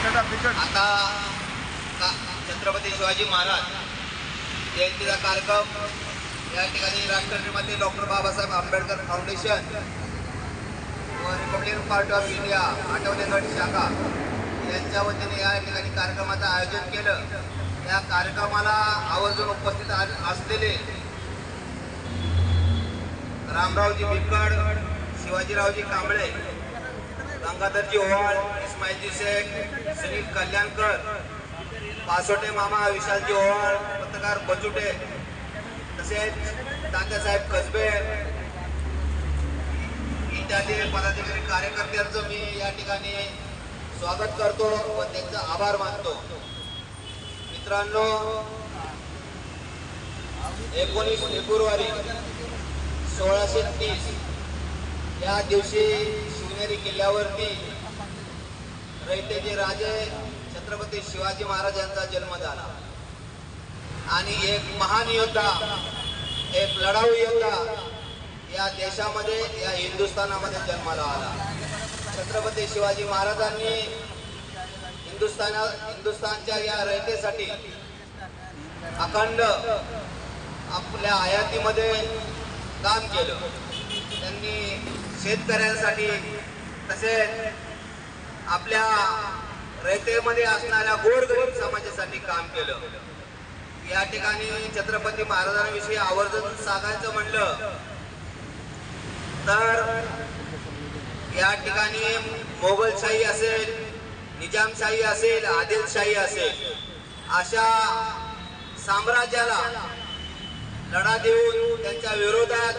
आता छत्रपती शिवाजी महाराज जयंतीचा कार्यक्रम. या ठिकाणी राष्ट्रनिर्माते डॉक्टर बाबासाहेब आंबेडकर फाउंडेशन व Republican party of India Athawale गट शाखा यांच्या वतीने या ठिकाणी कार्यक्रमाचं आयोजन केलं. या कार्यक्रमाला आवर्जून उपस्थित आ- असलेले रामरावजी बिकड शिवाजीरावजी कांबळे गंगाधरजी ओवाळ इस्माईलजी शेख सुनील कल्याणकर पासोटे मामा विशालजी ओवाळ पत्रकार बचुटे तसेच तात्यासाहेब कसबे इत्यादी पदाधिकारी कार्यकर्त्यांचं मी या ठिकाणी स्वागत करतो व त्यांचा आभार मानतो. मित्रांनो एकोणीस फेब्रुवारी सोळाशे तीस या दिवशी शिवनेरी किल्ल्यावरती रयतेचे राजे छत्रपती शिवाजी महाराज यांचा जन्म झाला. आणि एक महान योद्धा एक लढाऊ योद्धा या देशामध्ये या हिंदुस्थानामध्ये जन्माला आला. छत्रपती शिवाजी महाराजांनी हिंदुस्थाना हिंदुस्थानच्या या रयतेसाठी अखंड आपल्या आयातीमध्ये काम केलं. त्यांनी शेतकऱ्यांसाठी तसेच आपल्या रयतेमध्ये असणाऱ्या गोरगरीब समाजासाठी काम केलं. या ठिकाणी छत्रपती महाराजांविषयी आवर्जून सांगायचं म्हणलं तर या ठिकाणी मोगलशाही असेल निजामशाही असेल आदिलशाही असेल अशा साम्राज्याला लढा देऊन त्यांच्या विरोधात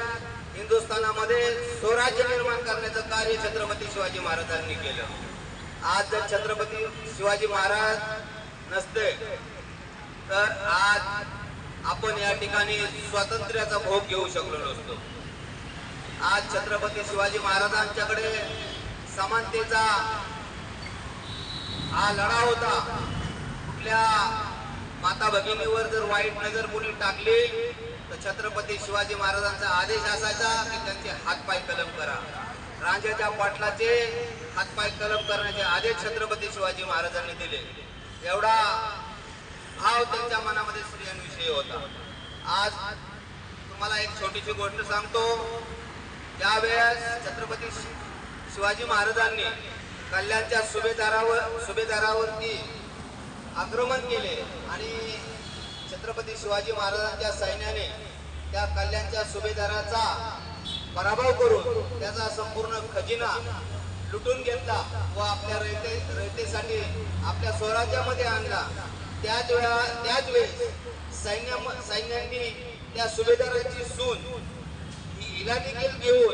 हिंदुस्थानामध्ये स्वराज्य निर्माण करण्याचं कार्य छत्रपती शिवाजी महाराजांनी केलं. आज जर छत्रपती शिवाजी महाराज नसते तर आज आपण या ठिकाणी स्वातंत्र्याचा भोग घेऊ शकलो नसतो. आज छत्रपती शिवाजी महाराजांच्याकडे समानतेचा हा लढा होता. कुठल्या माता भगिनीवर जर वाईट नजर कोणी टाकली तर छत्रपती शिवाजी महाराजांचा आदेश असायचा की त्यांचे हातपाय कलम करा. राजाच्या पाटलाचे हातपाय कलम करण्याचे आदेश छत्रपती शिवाजी महाराजांनी दिले. एवढा भाव त्यांच्या मनामध्ये स्त्रियांविषयी होता. आज तुम्हाला एक छोटीशी गोष्ट सांगतो. त्यावेळेस छत्रपती शि- शिवाजी महाराजांनी कल्याणच्या सुभेदारावर सुभेदारावरती आक्रमण केले आणि छत्रपती शिवाजी महाराजांच्या सैन्याने त्या कल्याणच्या सुभेदाराचा पराभव करून त्याचा संपूर्ण खजिना लुटून घेतला व आपल्या रयते रयतेसाठी आपल्या स्वराज्यामध्ये आणला. त्याच वेळा त्याच वेळेस सैन्या सैन्यांनी त्या सुभेदाराची सून ही हिला देखील घेऊन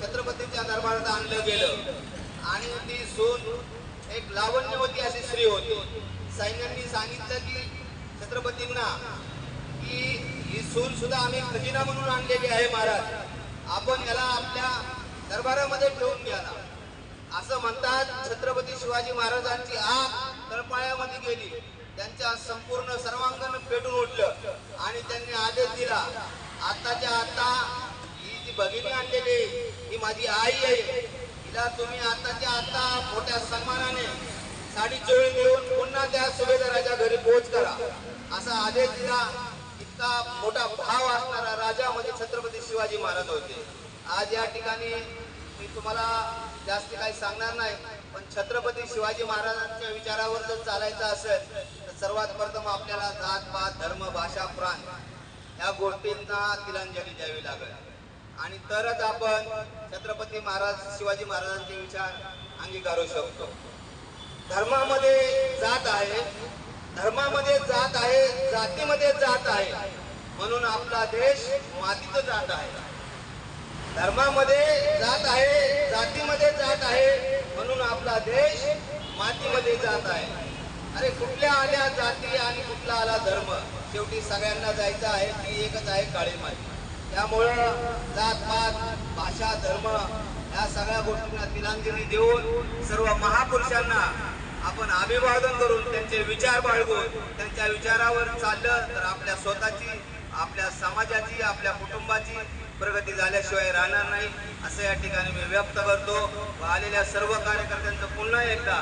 छत्रपतीच्या दरबारात आणलं गेलं. आणि ती सून एक लावण्यवती अशी स्त्री होती. सैन्यांनी सांगितलं की छत्रपतींना की ही सून सुद्धा आम्ही खजिना म्हणून आणलेली आहे महाराज. आपण याला आपल्या दरबारामध्ये ठेवून घ्याला असं म्हणतात छत्रपती शिवाजी महाराजांची आग तळपाळ्यामध्ये गेली. त्यांच्या संपूर्ण सर्वांगण पेटून उठलं आणि त्यांनी आदेश दिला आताच्या आता ही जी भगिनी आणलेली ही माझी आई आहे. हिला तुम्ही आताच्या आता मोठ्या सन्मानाने साडी चोळी देऊन पुन्हा त्या सुभेदाराच्या घरी पोहोच करा. असा आदेश दिला. इतका मोठा भाव असणारा राजा म्हणजे छत्रपती शिवाजी महाराज होते. आज या ठिकाणी मी तुम्हाला जास्त काही सांगणार नाही पण छत्रपती शिवाजी महाराजांच्या विचारावर जर चालायचं असेल तर सर्वात प्रथम आपल्याला जात पात धर्म भाषा प्राण या गोष्टींना तिलांजली द्यावी लागेल. आणि तरच आपण छत्रपती महाराज शिवाजी महाराजांचे विचार अंगीकारू शकतो. धर्मामध्ये जात आहे धर्मामध्ये जात आहे जातीमध्ये जात आहे म्हणून आपला देश मातीत जात आहे. धर्मामध्ये जात आहे जातीमध्ये जात आहे म्हणून आपला देश मातीमध्ये जात आहे. अरे कुठल्या आल्या जाती आणि कुठला आला धर्म? शेवटी सगळ्यांना जायचं आहे ती एकच आहे काळी माती त्यामुळं जात पात भाषा धर्म या सगळ्या गोष्टींना तिलांजली देऊन सर्व महापुरुषांना आपण अभिवादन करून त्यांचे विचार बाळगून त्यांच्या विचारावर चाललं तर आपल्या स्वतःची आपल्या समाजाची आपल्या कुटुंबाची प्रगती झाल्याशिवाय राहणार नाही. असं या ठिकाणी मी व्यक्त करतो व आलेल्या सर्व कार्यकर्त्यांचं पुन्हा एकदा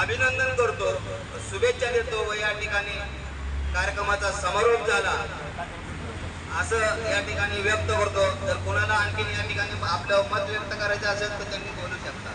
अभिनंदन करतो. शुभेच्छा देतो व या ठिकाणी कार्यक्रमाचा समारोप झाला. असं या ठिकाणी व्यक्त करतो. जर कोणाला आणखीन या ठिकाणी आपलं मत व्यक्त करायचं असेल तर त्यांनी बोलू शकता.